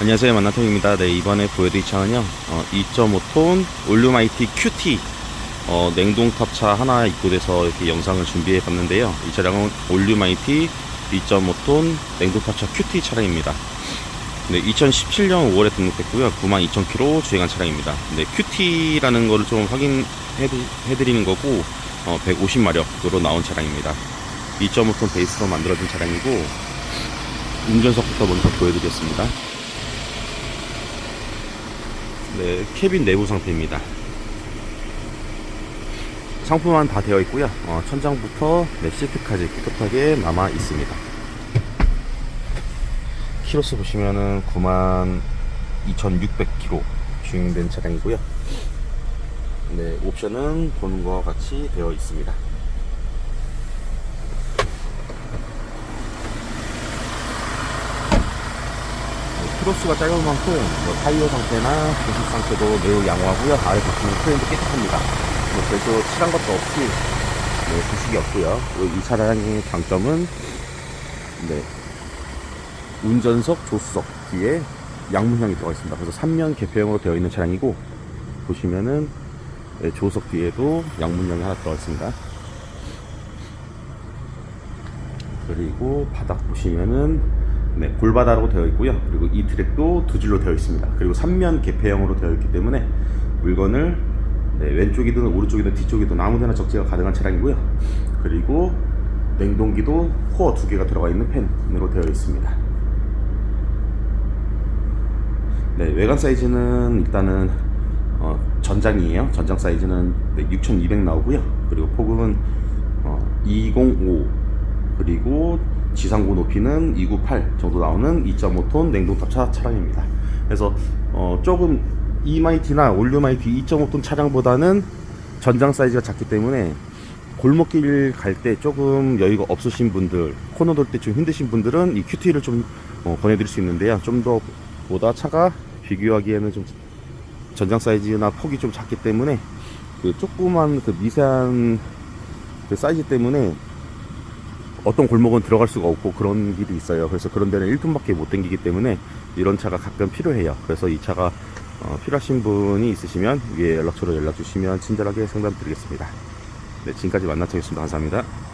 안녕하세요. 만나통입니다. 네 이번에 보여드릴 차는요 어, 2.5톤 올류마이티 QT 어, 냉동 탑차 하나 입고돼서 이렇게 영상을 준비해 봤는데요. 이 차량은 올류마이티 2.5톤 냉동 탑차 QT 차량입니다. 네, 2017년 5월에 등록됐고요. 92,000km 주행한 차량입니다. 네, QT라는 거를 좀 확인해 드리는 거고 어, 150마력으로 나온 차량입니다. 2.5톤 베이스로 만들어진 차량이고 운전석부터 먼저 보여드리겠습니다 네, 캐빈 내부 상태입니다. 상품만 다 되어 있고요. 어, 천장부터 네, 시트까지 깨끗하게 남아 있습니다. 키로수 보시면은 92,600km 주행된 차량이고요. 네, 옵션은 보는 것 같이 되어 있습니다. 크로스가 짧은 만큼 뭐 타이어 상태나 부식 상태도 매우 양호하고요. 아래 보시면 프레임도 깨끗합니다. 뭐 별도 칠한 것도 없이 네, 부식이 없고요. 이 차량의 장점은 네, 운전석, 조수석 뒤에 양문형이 들어가 있습니다. 그래서 3면 개폐형으로 되어 있는 차량이고 보시면은 네, 조수석 뒤에도 양문형이 하나 들어가 있습니다. 그리고 바닥 보시면은 네, 골바다로 되어 있고요. 그리고 이 트랙도 두 줄로 되어 있습니다. 그리고 3면 개폐형으로 되어 있기 때문에 물건을 네, 왼쪽이든 오른쪽이든 뒤쪽이든 아무데나 적재가 가능한 차량이고요. 그리고 냉동기도 코어 두 개가 들어가 있는 팬으로 되어 있습니다. 네, 외관 사이즈는 일단은 어, 전장이에요. 전장 사이즈는 네, 6200 나오고요. 그리고 폭은 어, 205 그리고 지상고 높이는 298 정도 나오는 2.5톤 냉동탑차 차량입니다. 그래서 어, 조금 이마이티나 올류마이티 2.5톤 차량보다는 전장 사이즈가 작기 때문에 골목길 갈 때 조금 여유가 없으신 분들, 코너 돌 때 좀 힘드신 분들은 이 QT를 좀 어, 권해드릴 수 있는데요. 좀 더 보다 차가 비교하기에는 좀 전장 사이즈나 폭이 좀 작기 때문에 그 조그만 그 미세한 그 사이즈 때문에 어떤 골목은 들어갈 수가 없고 그런 길이 있어요. 그래서 그런 데는 1톤밖에 못 댕기기 때문에 이런 차가 가끔 필요해요. 그래서 이 차가 어, 필요하신 분이 있으시면 위에 연락처로 연락 주시면 친절하게 상담 드리겠습니다. 네, 지금까지 만나뵙겠습니다. 감사합니다.